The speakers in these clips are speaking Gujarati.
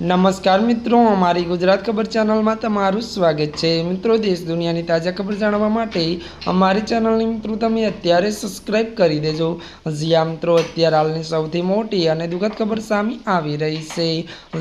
નમસ્કાર મિત્રો, અમારી ગુજરાત ખબર ચેનલમાં તમારું સ્વાગત છે. મિત્રો, દેશ દુનિયાની તાજા ખબર જાણવા માટે અમારી ચેનલની મિત્રો તમે અત્યારે સબસ્ક્રાઇબ કરી દેજો. જ્યાં મિત્રો, અત્યારે હાલની સૌથી મોટી અને દુઃખદ ખબર સામે આવી રહી છે.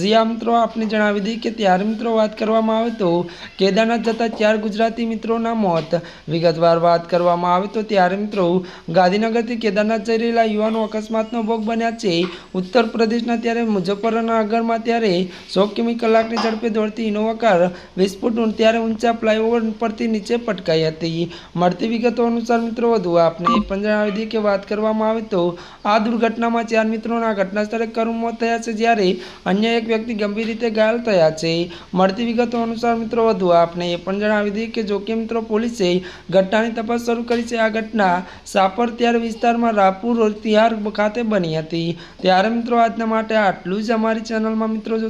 જ્યાં મિત્રો, આપને જણાવી દઈએ કે ત્યારે મિત્રો વાત કરવામાં આવે તો કેદારનાથ જતા ચાર ગુજરાતી મિત્રોના મોત. વિગતવાર વાત કરવામાં આવે તો ત્યારે મિત્રો ગાંધીનગરથી કેદારનાથ જઈ રહેલા યુવાનો અકસ્માતનો ભોગ બન્યા છે. ઉત્તર પ્રદેશના ત્યારે મુઝફ્ફરનગરમાં ત્યારે સો કિમી કલાકની ઝડપે દોડતી ઇનોવા કાર વિસ્ફોટ ત્યારે ઊંચા ફ્લાયઓવર પરથી નીચે પટકાઈ હતી. મળતી વિગતો અનુસાર મિત્રો, વધુ આપને એ પણ જણાવી દઈએ કે વાત કરવામાં આવે તો આ દુર્ઘટનામાં ચાર મિત્રોના ઘટના સ્થળે કરુણ મોત થયા છે જ્યારે અન્ય એક વ્યક્તિ ગંભીર રીતે ઘાયલ થયા છે. મળતી વિગતો અનુસાર મિત્રો, વધુ આપને એ પણ જણાવી દઈએ કે જોકે મિત્રો, પોલીસે ઘટનાની તપાસ શરૂ કરી છે. આ ઘટના સાપર ત્યાર વિસ્તારમાં રાપુર તિહાર ખાતે બની હતી. ત્યારે મિત્રો, આજના માટે આટલું જ. અમારી ચેનલમાં મિત્રો, જો